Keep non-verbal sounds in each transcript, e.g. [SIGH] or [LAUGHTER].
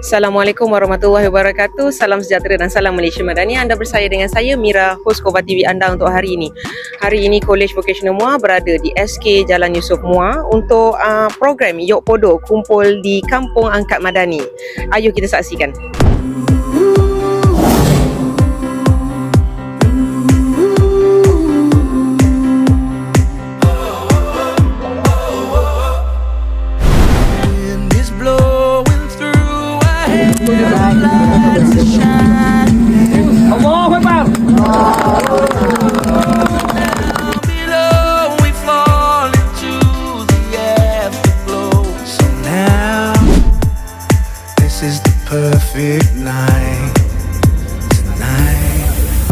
Assalamualaikum warahmatullahi wabarakatuh. Salam sejahtera dan salam Malaysia Madani. Anda bersaya dengan saya Mira, host Kova TV anda untuk hari ini. Hari ini College Vocational Muar berada di SK Jalan Yusof Muar untuk uh, program Yok Podo kumpul di Kampung Angkat Madani. Ayo kita saksikan.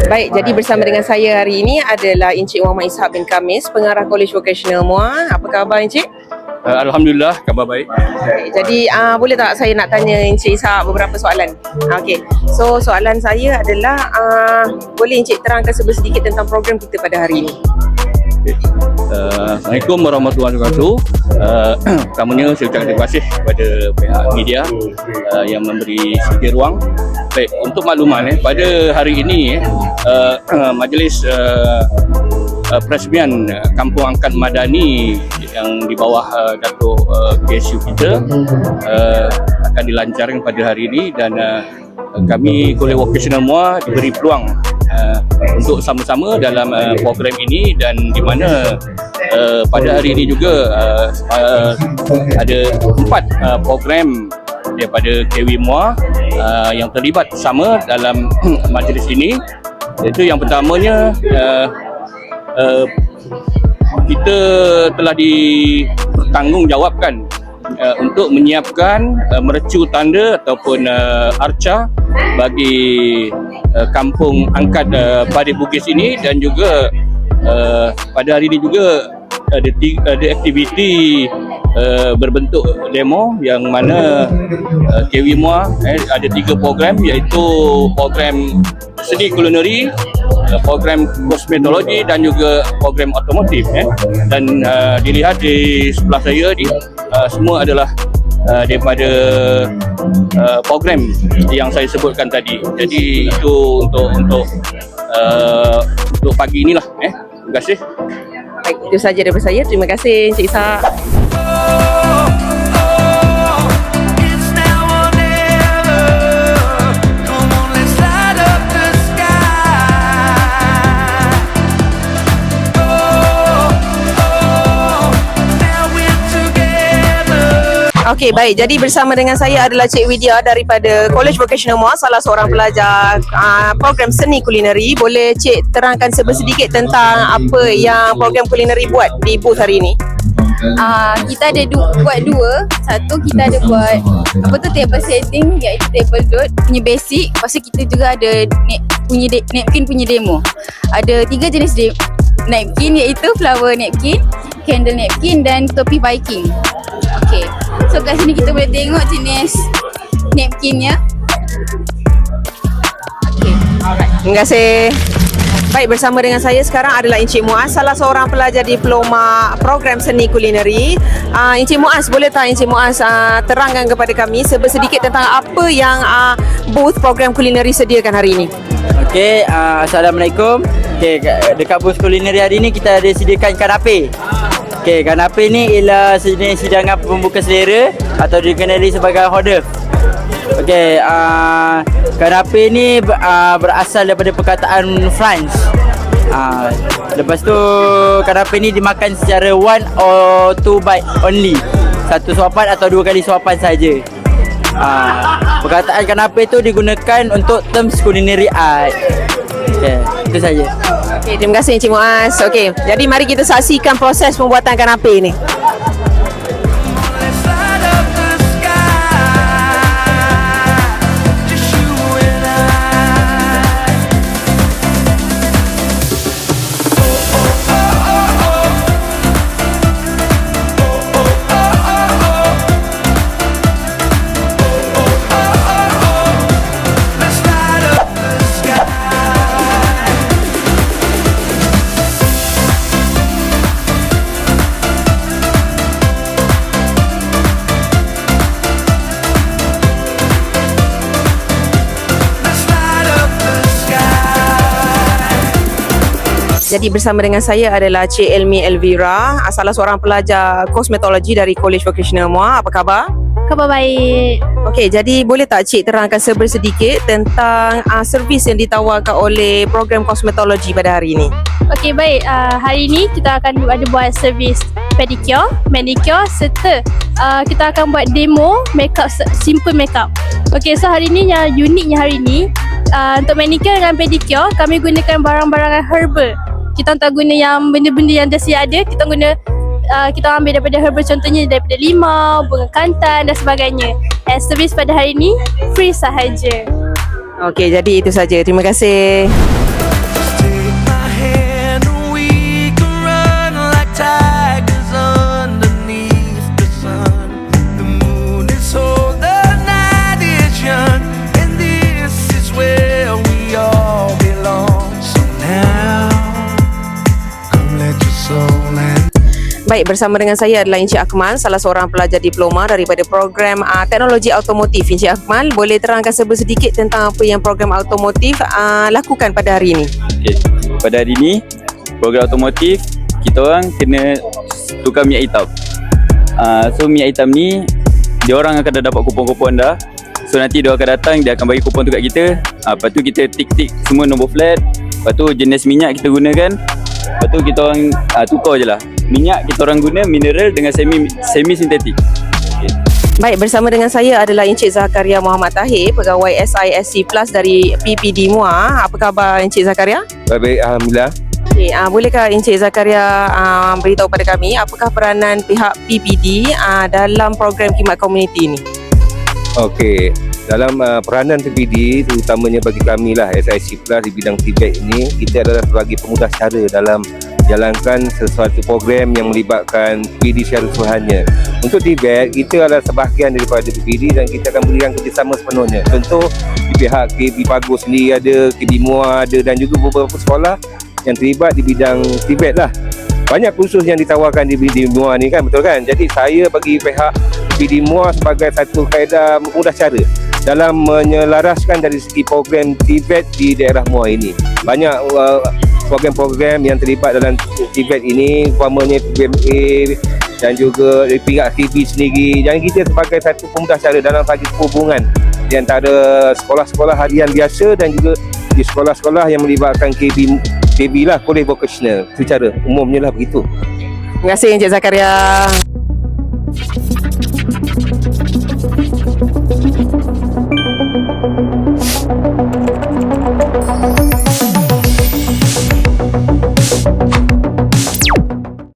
Baik, jadi bersama dengan saya hari ini adalah Encik Muhammad Ishak bin Kamis, pengarah College Vocational Muar. Apa khabar Encik? Uh, Alhamdulillah, khabar baik. Okay, jadi uh, boleh tak saya nak tanya Encik Ishak beberapa soalan? Okey. So soalan saya adalah uh, boleh Encik terangkan sedikit tentang program kita pada hari ini? Uh, Assalamualaikum warahmatullahi wabarakatuh. Uh, [CLEARS THROAT] pertamanya saya ucapkan terima kasih kepada pihak media uh, yang memberi sedikit ruang. Baik, untuk makluman eh, pada hari ini eh, uh, [CLEARS THROAT] majlis uh, uh, peresmian uh, Kampung Angkat Madani yang di bawah uh, Datuk uh, KSU kita uh, akan dilancarkan pada hari ini dan uh, kami College Vocational Muar diberi peluang uh, untuk sama-sama dalam uh, program ini dan di mana uh, pada hari ini juga uh, uh, ada empat uh, program daripada KW Muar uh, yang terlibat sama dalam [CLEARS THROAT] majlis ini. Iaitu yang pertamanya uh, uh, kita telah dipertanggungjawabkan uh, untuk menyiapkan uh, mercu tanda ataupun uh, arca bagi uh, kampung angkat uh, Padi Bugis ini dan juga uh, pada hari ini juga ada ada aktiviti uh, berbentuk demo yang mana uh, KW Muar eh, ada tiga program iaitu program seni kulineri program kosmetologi dan juga program otomotif eh. dan uh, dilihat di sebelah saya ni uh, semua adalah uh, daripada uh, program yang saya sebutkan tadi jadi itu untuk untuk uh, untuk pagi inilah eh terima kasih Baik, itu saja daripada saya. Terima kasih Encik Ishak. Okey, baik. Jadi bersama dengan saya adalah Cik Widya daripada College Vocational Muar, salah seorang pelajar uh, program seni kulineri. Boleh Cik terangkan sedikit tentang apa yang program kulineri buat di booth hari ini? uh, kita ada du- buat dua Satu kita ada buat Apa tu table setting Iaitu table dot Punya basic Lepas tu kita juga ada ne- punya de- Napkin punya demo Ada tiga jenis de- napkin Iaitu flower napkin Candle napkin Dan topi Viking Okay So kat sini kita boleh tengok jenis Napkinnya Okay Alright Terima kasih. Baik, bersama dengan saya sekarang adalah Encik Muaz, salah seorang pelajar diploma program seni kulineri. Uh, Encik Muaz, boleh tak Encik Muaz uh, terangkan kepada kami sedikit tentang apa yang uh, booth program kulineri sediakan hari ini? Okey, uh, Assalamualaikum. Okey, kat- dekat bus kulineri hari ni kita ada sediakan kanape. Okey, kanape ni ialah jenis hidangan pembuka selera atau dikenali sebagai d'oeuvre. Okey, uh, kanape ni uh, berasal daripada perkataan France. Uh, lepas tu kanape ni dimakan secara one or two bite only. Satu suapan atau dua kali suapan saja. Ah, perkataan kanape tu digunakan untuk terms culinary art. Okay, itu saja. Okay, terima kasih Encik Muaz. Okey, jadi mari kita saksikan proses pembuatan kanape ini. Jadi bersama dengan saya adalah Cik Elmi Elvira, ah, salah seorang pelajar kosmetologi dari College Vocational Muar. Apa khabar? Khabar baik. Okey, jadi boleh tak Cik terangkan sedikit tentang uh, servis yang ditawarkan oleh program kosmetologi pada hari ini? Okey baik. Uh, hari ini kita akan ada buat servis pedicure, manicure serta uh, kita akan buat demo makeup simple makeup. Okey, so hari ini yang uniknya hari ini uh, untuk manicure dengan pedicure kami gunakan barang-barang herbal. Kita tak guna yang benda-benda yang dah sedia ada, kita guna uh, kita ambil daripada herbal contohnya daripada limau, bunga kantan dan sebagainya. And servis pada hari ini free sahaja. Okey, jadi itu saja. Terima kasih. Baik, bersama dengan saya adalah Encik Akmal, salah seorang pelajar diploma daripada program uh, teknologi automotif. Encik Akmal, boleh terangkan sedikit tentang apa yang program automotif uh, lakukan pada hari ini? Okay. Pada hari ni program otomotif kita orang kena tukar minyak hitam. Uh, so minyak hitam ni dia orang akan dah dapat kupon-kupon dah. So nanti dia akan datang dia akan bagi kupon tu kat kita. Uh, lepas tu kita tik-tik semua nombor flat. Lepas tu jenis minyak kita gunakan. Lepas tu kita orang uh, tukar je lah. Minyak kita orang guna mineral dengan semi semi sintetik. Okay. Baik, bersama dengan saya adalah Encik Zakaria Muhammad Tahir, pegawai SISC Plus dari PPD MUA. Apa khabar Encik Zakaria? Baik, Alhamdulillah. Okay, uh, bolehkah Encik Zakaria uh, beritahu pada kami apakah peranan pihak PPD uh, dalam program khidmat komuniti ini? Okey, dalam uh, peranan PPD terutamanya bagi kami lah SIC Plus di bidang Tibet ini kita adalah sebagai pemudah cara dalam jalankan sesuatu program yang melibatkan PPD secara keseluruhannya. Untuk Tibet, kita adalah sebahagian daripada PPD dan kita akan berikan kerjasama sepenuhnya. Contoh, di pihak KB Pago sendiri ada, KB MUA ada dan juga beberapa sekolah yang terlibat di bidang Tibet lah. Banyak kursus yang ditawarkan di BD MUA ni kan, betul kan? Jadi saya bagi pihak BD MUA sebagai satu kaedah mudah cara dalam menyelaraskan dari segi program Tibet di daerah MUA ini. Banyak uh, program-program yang terlibat dalam event ini umpamanya PGMA dan juga dari pihak TV sendiri. Dan kita sebagai satu pemudah cara dalam bagi hubungan di antara sekolah-sekolah harian biasa dan juga di sekolah-sekolah yang melibatkan KB KB lah boleh vocational. Itu cara umumnya lah begitu. Terima kasih Encik Zakaria. Thank you.